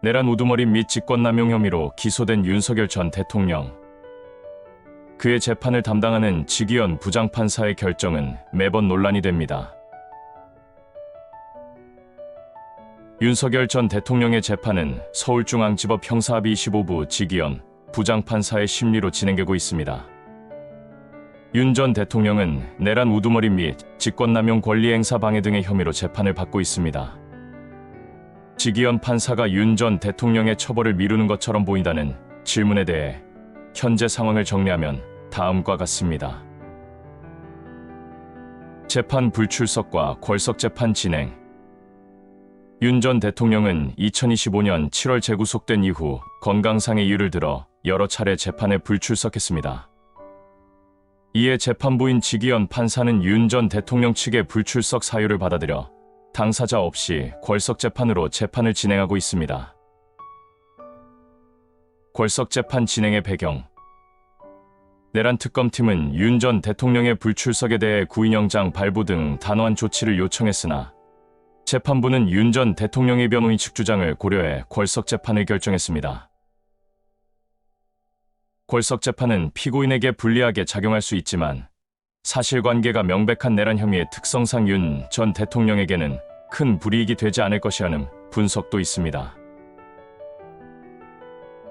내란 우두머리 및 직권남용 혐의로 기소된 윤석열 전 대통령. 그의 재판을 담당하는 지기현 부장판사의 결정은 매번 논란이 됩니다. 윤석열 전 대통령의 재판은 서울중앙지법 형사합의 25부 지기현 부장판사의 심리로 진행되고 있습니다. 윤 전 대통령은 내란 우두머리 및 직권남용 권리행사 방해 등의 혐의로 재판을 받고 있습니다. 지기현 판사가 윤 전 대통령의 처벌을 미루는 것처럼 보인다는 질문에 대해 현재 상황을 정리하면 다음과 같습니다. 재판 불출석과 궐석 재판 진행 윤 전 대통령은 2025년 7월 재구속된 이후 건강상의 이유를 들어 여러 차례 재판에 불출석했습니다. 이에 재판부인 지기현 판사는 윤 전 대통령 측의 불출석 사유를 받아들여 당사자 없이 궐석 재판으로 재판을 진행하고 있습니다. 궐석 재판 진행의 배경 내란 특검팀은 윤 전 대통령의 불출석에 대해 구인영장 발부 등 단호한 조치를 요청했으나 재판부는 윤 전 대통령의 변호인 측 주장을 고려해 궐석 재판을 결정했습니다. 궐석 재판은 피고인에게 불리하게 작용할 수 있지만 사실관계가 명백한 내란 혐의의 특성상 윤 전 대통령에게는 큰 불이익이 되지 않을 것이라는 분석도 있습니다.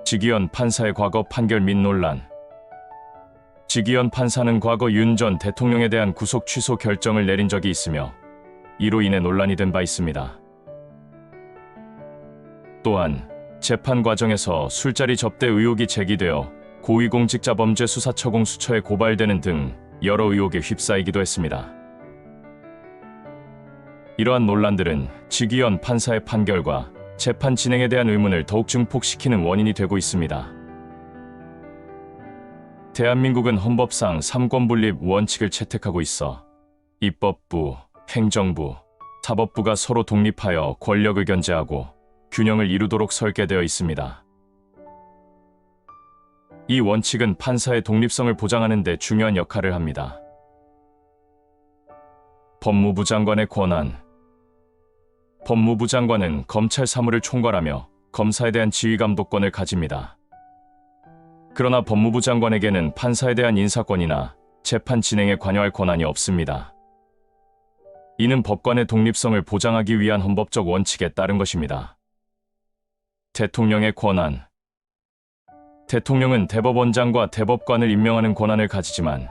지기현 판사의 과거 판결 및 논란 지기현 판사는 과거 윤 전 대통령에 대한 구속 취소 결정을 내린 적이 있으며 이로 인해 논란이 된 바 있습니다. 또한 재판 과정에서 술자리 접대 의혹이 제기되어 고위공직자범죄수사처공수처에 고발되는 등 여러 의혹에 휩싸이기도 했습니다. 이러한 논란들은 지기현 판사의 판결과 재판 진행에 대한 의문을 더욱 증폭시키는 원인이 되고 있습니다. 대한민국은 헌법상 삼권분립 원칙을 채택하고 있어 입법부, 행정부, 사법부가 서로 독립하여 권력을 견제하고 균형을 이루도록 설계되어 있습니다. 이 원칙은 판사의 독립성을 보장하는 데 중요한 역할을 합니다. 법무부 장관의 권한 법무부 장관은 검찰 사무를 총괄하며 검사에 대한 지휘 감독권을 가집니다. 그러나 법무부 장관에게는 판사에 대한 인사권이나 재판 진행에 관여할 권한이 없습니다. 이는 법관의 독립성을 보장하기 위한 헌법적 원칙에 따른 것입니다. 대통령의 권한 대통령은 대법원장과 대법관을 임명하는 권한을 가지지만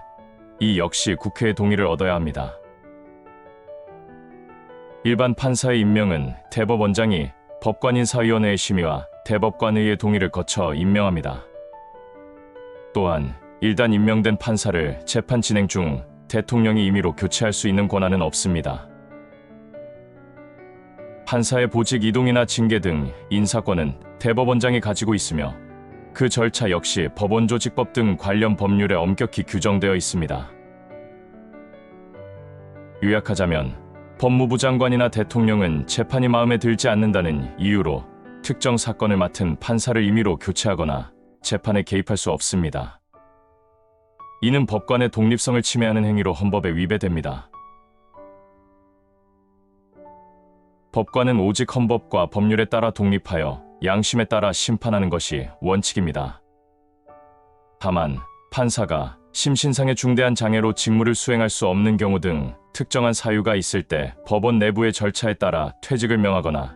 이 역시 국회의 동의를 얻어야 합니다. 일반 판사의 임명은 대법원장이 법관인사위원회의 심의와 대법관의의 동의를 거쳐 임명합니다. 또한 일단 임명된 판사를 재판 진행 중 대통령이 임의로 교체할 수 있는 권한은 없습니다. 판사의 보직 이동이나 징계 등 인사권은 대법원장이 가지고 있으며 그 절차 역시 법원조직법 등 관련 법률에 엄격히 규정되어 있습니다. 요약하자면 법무부 장관이나 대통령은 재판이 마음에 들지 않는다는 이유로 특정 사건을 맡은 판사를 임의로 교체하거나 재판에 개입할 수 없습니다. 이는 법관의 독립성을 침해하는 행위로 헌법에 위배됩니다. 법관은 오직 헌법과 법률에 따라 독립하여 양심에 따라 심판하는 것이 원칙입니다. 다만 판사가 심신상의 중대한 장애로 직무를 수행할 수 없는 경우 등 특정한 사유가 있을 때 법원 내부의 절차에 따라 퇴직을 명하거나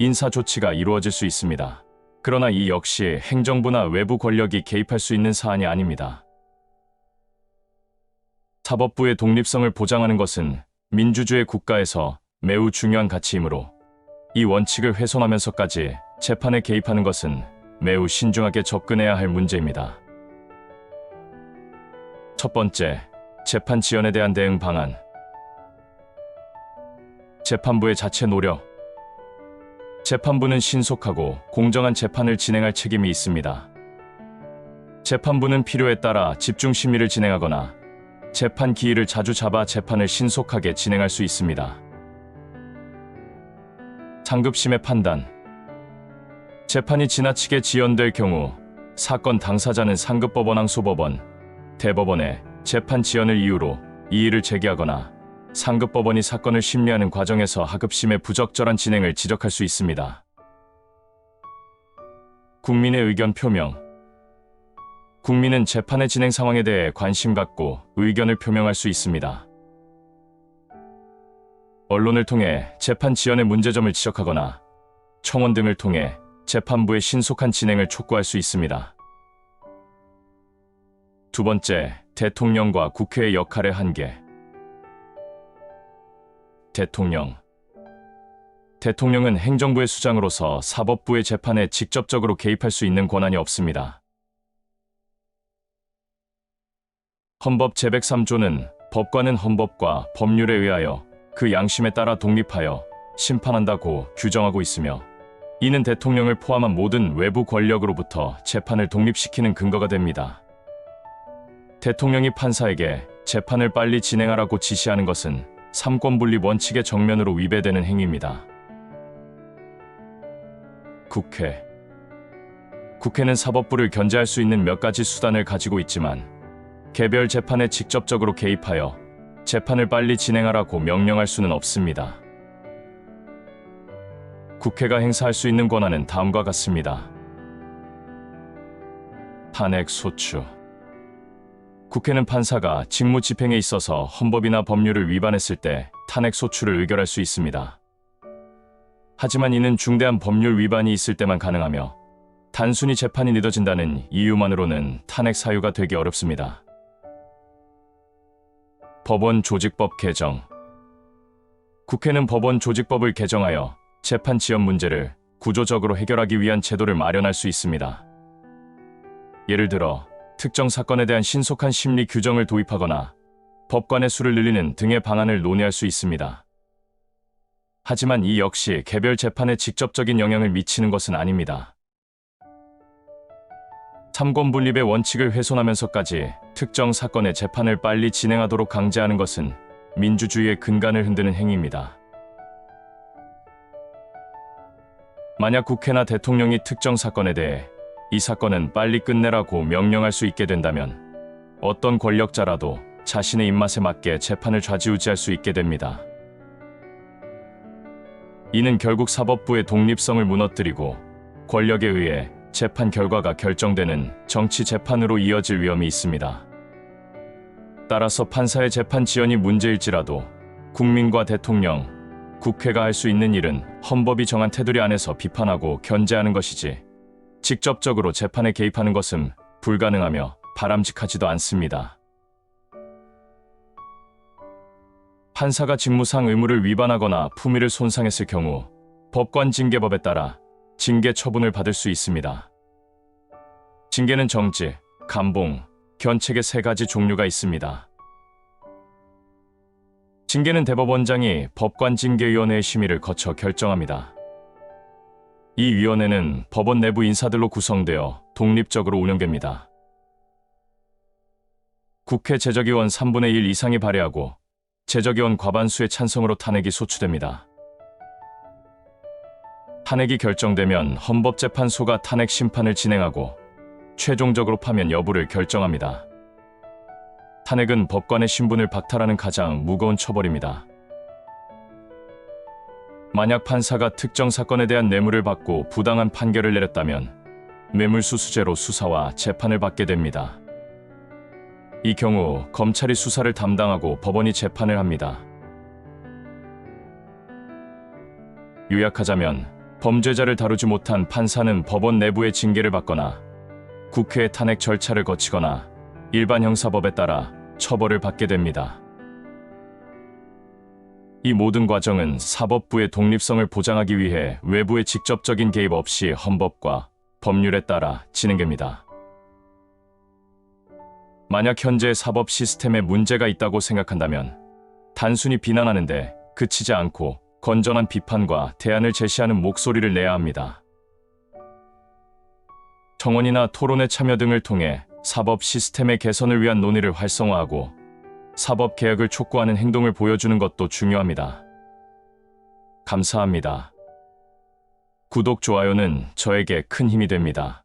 인사 조치가 이루어질 수 있습니다. 그러나 이 역시 행정부나 외부 권력이 개입할 수 있는 사안이 아닙니다. 사법부의 독립성을 보장하는 것은 민주주의 국가에서 매우 중요한 가치이므로 이 원칙을 훼손하면서까지 재판에 개입하는 것은 매우 신중하게 접근해야 할 문제입니다. 첫 번째, 재판 지연에 대한 대응 방안. 재판부의 자체 노력. 재판부는 신속하고 공정한 재판을 진행할 책임이 있습니다. 재판부는 필요에 따라 집중 심리를 진행하거나 재판 기일을 자주 잡아 재판을 신속하게 진행할 수 있습니다. 상급심의 판단. 재판이 지나치게 지연될 경우 사건 당사자는 상급법원 항소법원, 대법원에 재판 지연을 이유로 이의를 제기하거나 상급 법원이 사건을 심리하는 과정에서 하급심의 부적절한 진행을 지적할 수 있습니다. 국민의 의견 표명. 국민은 재판의 진행 상황에 대해 관심 갖고 의견을 표명할 수 있습니다. 언론을 통해 재판 지연의 문제점을 지적하거나 청원 등을 통해 재판부의 신속한 진행을 촉구할 수 있습니다. 두 번째, 대통령과 국회의 역할의 한계. 대통령. 대통령은 행정부의 수장으로서 사법부의 재판에 직접적으로 개입할 수 있는 권한이 없습니다. 헌법 제103조는 법관은 헌법과 법률에 의하여 그 양심에 따라 독립하여 심판한다고 규정하고 있으며 이는 대통령을 포함한 모든 외부 권력으로부터 재판을 독립시키는 근거가 됩니다. 대통령이 판사에게 재판을 빨리 진행하라고 지시하는 것은 삼권분립 원칙의 정면으로 위배되는 행위입니다. 국회 국회는 사법부를 견제할 수 있는 몇 가지 수단을 가지고 있지만 개별 재판에 직접적으로 개입하여 재판을 빨리 진행하라고 명령할 수는 없습니다. 국회가 행사할 수 있는 권한은 다음과 같습니다. 탄핵 소추 국회는 판사가 직무 집행에 있어서 헌법이나 법률을 위반했을 때 탄핵 소추를 의결할 수 있습니다. 하지만 이는 중대한 법률 위반이 있을 때만 가능하며 단순히 재판이 늦어진다는 이유만으로는 탄핵 사유가 되기 어렵습니다. 법원 조직법 개정 국회는 법원 조직법을 개정하여 재판 지연 문제를 구조적으로 해결하기 위한 제도를 마련할 수 있습니다. 예를 들어 특정 사건에 대한 신속한 심리 규정을 도입하거나 법관의 수를 늘리는 등의 방안을 논의할 수 있습니다. 하지만 이 역시 개별 재판에 직접적인 영향을 미치는 것은 아닙니다. 삼권 분립의 원칙을 훼손하면서까지 특정 사건의 재판을 빨리 진행하도록 강제하는 것은 민주주의의 근간을 흔드는 행위입니다. 만약 국회나 대통령이 특정 사건에 대해 이 사건은 빨리 끝내라고 명령할 수 있게 된다면 어떤 권력자라도 자신의 입맛에 맞게 재판을 좌지우지할 수 있게 됩니다. 이는 결국 사법부의 독립성을 무너뜨리고 권력에 의해 재판 결과가 결정되는 정치 재판으로 이어질 위험이 있습니다. 따라서 판사의 재판 지연이 문제일지라도 국민과 대통령, 국회가 할 수 있는 일은 헌법이 정한 테두리 안에서 비판하고 견제하는 것이지 직접적으로 재판에 개입하는 것은 불가능하며 바람직하지도 않습니다. 판사가 직무상 의무를 위반하거나 품위를 손상했을 경우 법관 징계법에 따라 징계 처분을 받을 수 있습니다. 징계는 정지, 감봉, 견책의 세 가지 종류가 있습니다. 징계는 대법원장이 법관 징계위원회의 심의를 거쳐 결정합니다. 이 위원회는 법원 내부 인사들로 구성되어 독립적으로 운영됩니다. 국회 제적위원 3분의 1 이상이 발의하고 제적위원 과반수의 찬성으로 탄핵이 소추됩니다. 탄핵이 결정되면 헌법재판소가 탄핵 심판을 진행하고 최종적으로 파면 여부를 결정합니다. 탄핵은 법관의 신분을 박탈하는 가장 무거운 처벌입니다. 만약 판사가 특정 사건에 대한 뇌물을 받고 부당한 판결을 내렸다면 뇌물수수죄로 수사와 재판을 받게 됩니다. 이 경우 검찰이 수사를 담당하고 법원이 재판을 합니다. 요약하자면 범죄자를 다루지 못한 판사는 법원 내부의 징계를 받거나 국회의 탄핵 절차를 거치거나 일반 형사법에 따라 처벌을 받게 됩니다. 이 모든 과정은 사법부의 독립성을 보장하기 위해 외부의 직접적인 개입 없이 헌법과 법률에 따라 진행됩니다. 만약 현재 사법 시스템에 문제가 있다고 생각한다면 단순히 비난하는데 그치지 않고 건전한 비판과 대안을 제시하는 목소리를 내야 합니다. 청원이나 토론회 참여 등을 통해 사법 시스템의 개선을 위한 논의를 활성화하고 사법 개혁을 촉구하는 행동을 보여주는 것도 중요합니다. 감사합니다. 구독, 좋아요는 저에게 큰 힘이 됩니다.